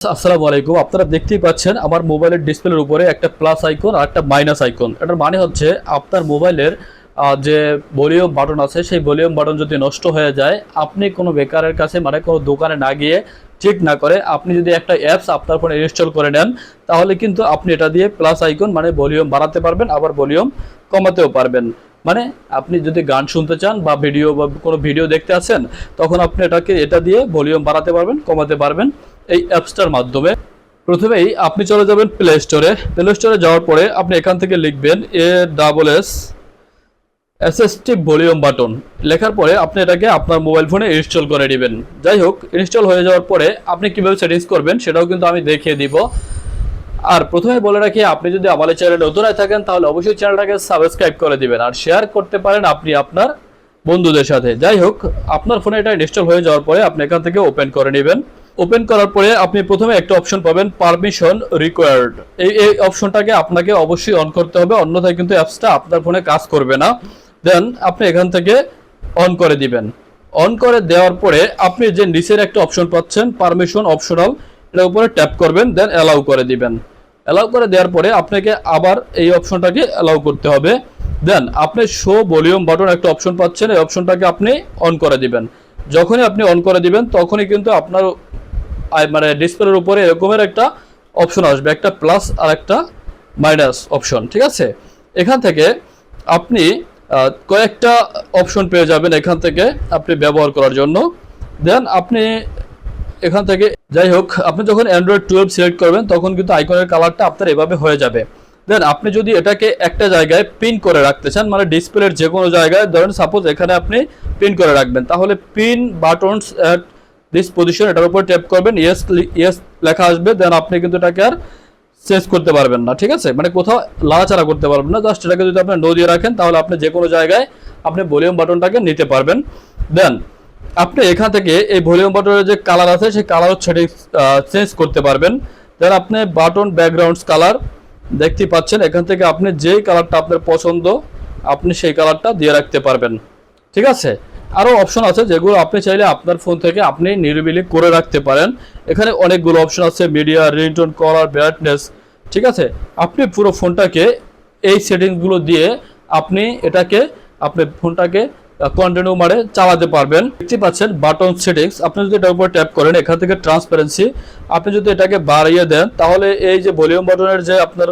আসসালামু আলাইকুম। আপনারা দেখতেই পাচ্ছেন আমার মোবাইলের ডিসপ্লের উপরে একটা প্লাস আইকন আর একটা মাইনাস আইকন এটার মানে হচ্ছে আপনার মোবাইলের যে ভলিউম বাটন আছে, সেই ভলিউম বাটন যদি নষ্ট হয়ে যায়, আপনি কোনো বেকারের কাছে মানে কোনো দোকানে না গিয়ে চেক না করে, আপনি যদি একটা অ্যাপস আপনার ফোনে ইনস্টল করে নেন, তাহলে কিন্তু আপনি এটা দিয়ে প্লাস আইকন মানে ভলিউম বাড়াতে পারবেন, আবার ভলিউম কমাতেও পারবেন। মানে আপনি যদি গান শুনতে চান বা ভিডিও বা কোনো ভিডিও দেখতে আছেন তখন আপনি এটাকে, এটা দিয়ে ভলিউম বাড়াতে পারবেন, কমাতে পারবেন। এই অ্যাপসটার মাধ্যমে। প্রথমেই আপনি চলে যাবেন প্লে স্টোরে প্লে স্টোরে যাওয়ার পরে আপনি এখান থেকে লিখবেন A double S assistive volume button লেখার পরে আপনি এটাকে আপনার মোবাইল ফোনে ইনস্টল করে নেবেন। যাই হোক ইনস্টল হয়ে যাওয়ার পরে আপনি কীভাবে সেটিংস করবেন সেটাও কিন্তু আমি দেখিয়ে দিব। আর প্রথমে বলে রাখি, আপনি যদি আমাদের চ্যানেলে নতুন হয়ে থাকেন, তাহলে অবশ্যই চ্যানেলটাকে সাবস্ক্রাইব করে দিবেন। আর শেয়ার করতে পারেন আপনি আপনার বন্ধুদের সাথে। যাই হোক, আপনার ফোনে এটা ইনস্টল হয়ে যাওয়ার পরে আপনি এখান থেকে ওপেন করে নেবেন। ওপেন করার পরে আপনি প্রথমে একটা অপশন পাবেন পারমিশন রিকোয়ার্ড এই এই অপশনটাকে আপনাকে অবশ্যই অন করতে হবে, অন্যথায় কিন্তু অ্যাপসটা আপনার ফোনে কাজ করবে না। দেন আপনি এখান থেকে অন করে দিবেন। অন করে দেওয়ার পরে আপনি যে নিচের একটা অপশন পাচ্ছেন পারমিশন অপশনাল এটার উপরে ট্যাপ করবেন দেন অ্যালাউ করে দিবেন। অ্যালাউ করে দেওয়ার পরে আপনাকে আবার এই অপশনটাকে অ্যালাউ করতে হবে। দেন আপনি শো ভলিউম বাটন একটা অপশন পাচ্ছেন, এই অপশনটাকে আপনি অন করে দিবেন। যখনই আপনি অন করে দিবেন, তখনই কিন্তু আপনার মানে ডিসপ্লের উপরে এরকমের একটা অপশন আসবে, একটা প্লাস আর একটা মাইনাস অপশন ঠিক আছে? এখান থেকে আপনি কয়েকটা অপশন পেয়ে যাবেন এখান থেকে আপনি ব্যবহার করার জন্য। দেন আপনি এখান থেকে, যাই হোক, আপনি যখন অ্যান্ড্রয়েড টুয়েলভ সিলেক্ট করবেন, তখন কিন্তু আইকনের কালারটা আপনার এভাবে হয়ে যাবে। দেন আপনি যদি এটাকে একটা জায়গায় পিন করে রাখতে চান মানে ডিসপ্লের যে কোনো জায়গায়, ধরেন সাপোজ এখানে আপনি পিন করে রাখবেন, তাহলে pin buttons at this position এটার উপর ট্যাপ করবেন ইয়েস ইয়েস লেখা আসবে দেন আপনি কিন্তু এটাকে আর চেঞ্জ করতে পারবেন না, ঠিক আছে? মানে কোথাও লাড়াচাড়া করতে পারবেন না জাস্ট এটাকে যদি আপনি নো দিয়ে রাখেন, তাহলে আপনি যে কোনো জায়গায় আপনি ভলিউম বাটনটাকে নিতে পারবেন। দেন আপনি এখান থেকে এই ভলিউম বাটনের যে কালার আছে, সেই কালার সেটিংস চেঞ্জ করতে পারবেন। দেন আপনি বাটন ব্যাকগ্রাউন্ডস কালার দেখতে পাচ্ছেন, এখান থেকে আপনি যেই কালারটা আপনার পছন্দ, আপনি সেই কালারটা দিয়ে রাখতে পারবেন। ঠিক আছে? আরও অপশন আছে যেগুলো আপনি চাইলে আপনার ফোন থেকে আপনি নিরিবিলি করে রাখতে পারেন। এখানে অনেকগুলো অপশন আছে মিডিয়া রিংটোন কলার ব্রাইটনেস ঠিক আছে? আপনি পুরো ফোনটাকে এই সেটিংসগুলো দিয়ে আপনি এটাকে, আপনি ফোনটাকে কন্টিনিউ মারে চালাতে পারবেন। দেখতে পাচ্ছেন বাটন সেটিংস আপনি যদি এটার উপর ট্যাপ করেন, এখান থেকে ট্রান্সপারেন্সি আপনি যদি এটাকে বাড়িয়ে দেন, তাহলে এই যে ভলিউম বাটনের যে আপনার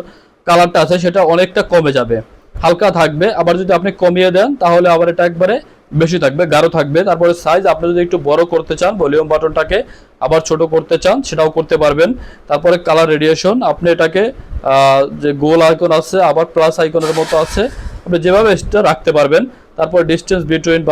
কালারটা আছে, সেটা অনেকটা কমে যাবে। হালকা থাকবে, আবার যদি আপনি কমিয়ে দেন, তাহলে আবার এটা একবারে বেশি থাকবে, গাঢ় থাকবে। তারপরে সাইজ আপনি যদি একটু বড় করতে চান, ভলিউম বাটনটাকে আবার ছোট করতে চান, সেটাও করতে পারবেন। তারপরে কালার রেডিয়েশন আপনি এটাকে যে গোল আইকন আছে, আবার প্লাস আইকনের মতো আছে, আপনি যেভাবে সেটা রাখতে পারবেন। তারপর ডিস্টেন্স বিটুইন